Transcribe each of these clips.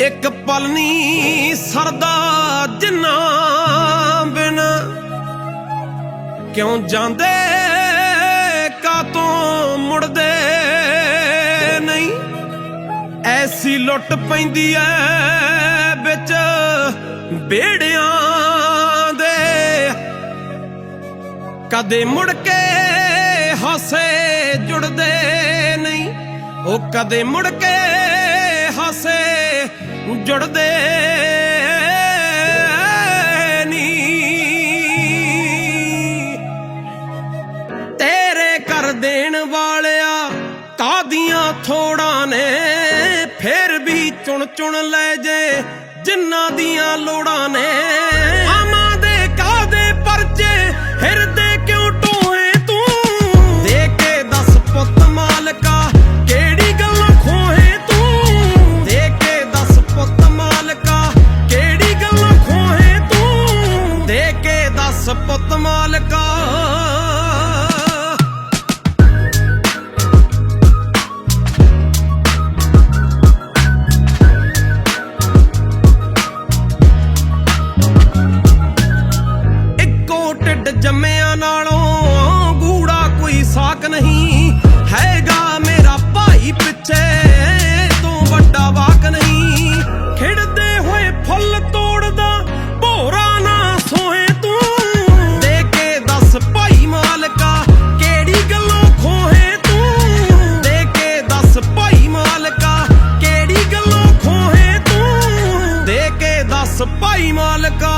ਇੱਕ ਪਲ ਨਹੀਂ ਸਰਦਾ ਜਿੰਨਾ ਬਿਨ। ਕਿਉਂ ਜਾਂਦੇ ਕਾਤੋਂ ਮੁੜਦੇ ਨਹੀਂ? ਐਸੀ ਲੁੱਟ ਪੈਂਦੀ ਐ ਵਿੱਚ ਬੇੜਿਆਂ ਦੇ। ਕਦੇ ਮੁੜ ਕੇ ਹਾਸੇ ਜੁੜਦੇ ਨਹੀਂ? ਉਹ ਕਦੇ ਮੁੜ ਕੇ ਹਾਸੇ ਜੁੜਦੇ ਨੀ। ਤੇਰੇ ਕਰ ਦੇਣ ਵਾਲਿਆ ਕਾਦੀਆਂ ਥੋੜਾਂ ਨੇ, ਫਿਰ ਵੀ ਚੁਣ ਚੁਣ ਲੈ ਜੇ ਜਿਨ੍ਹਾਂ ਦੀਆਂ ਲੋੜਾਂ ਨੇ। ਆਮਾਂ ਭਾਈ ਮਾਲਕਾ।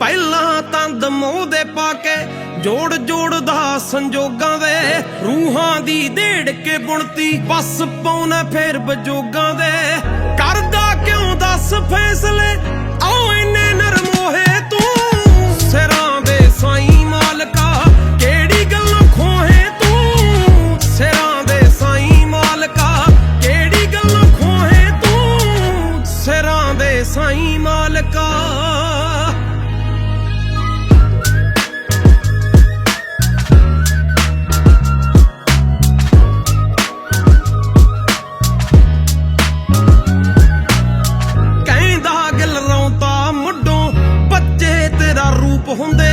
ਪਹਿਲਾਂ ਤੰਦ ਮੂੰਹ ਦੇ ਪਾ ਕੇ ਜੋੜ ਜੋੜਦਾ ਸੰਜੋਗਾਂ ਦੇ ਰੂਹਾਂ ਦੀ ਢੇੜ ਕੇ ਬੁਣਤੀ, ਬਸ ਪਾਉਣਾ ਫੇਰ ਬਜੋਗਾਂ ਦੇ ਤੇਰਾ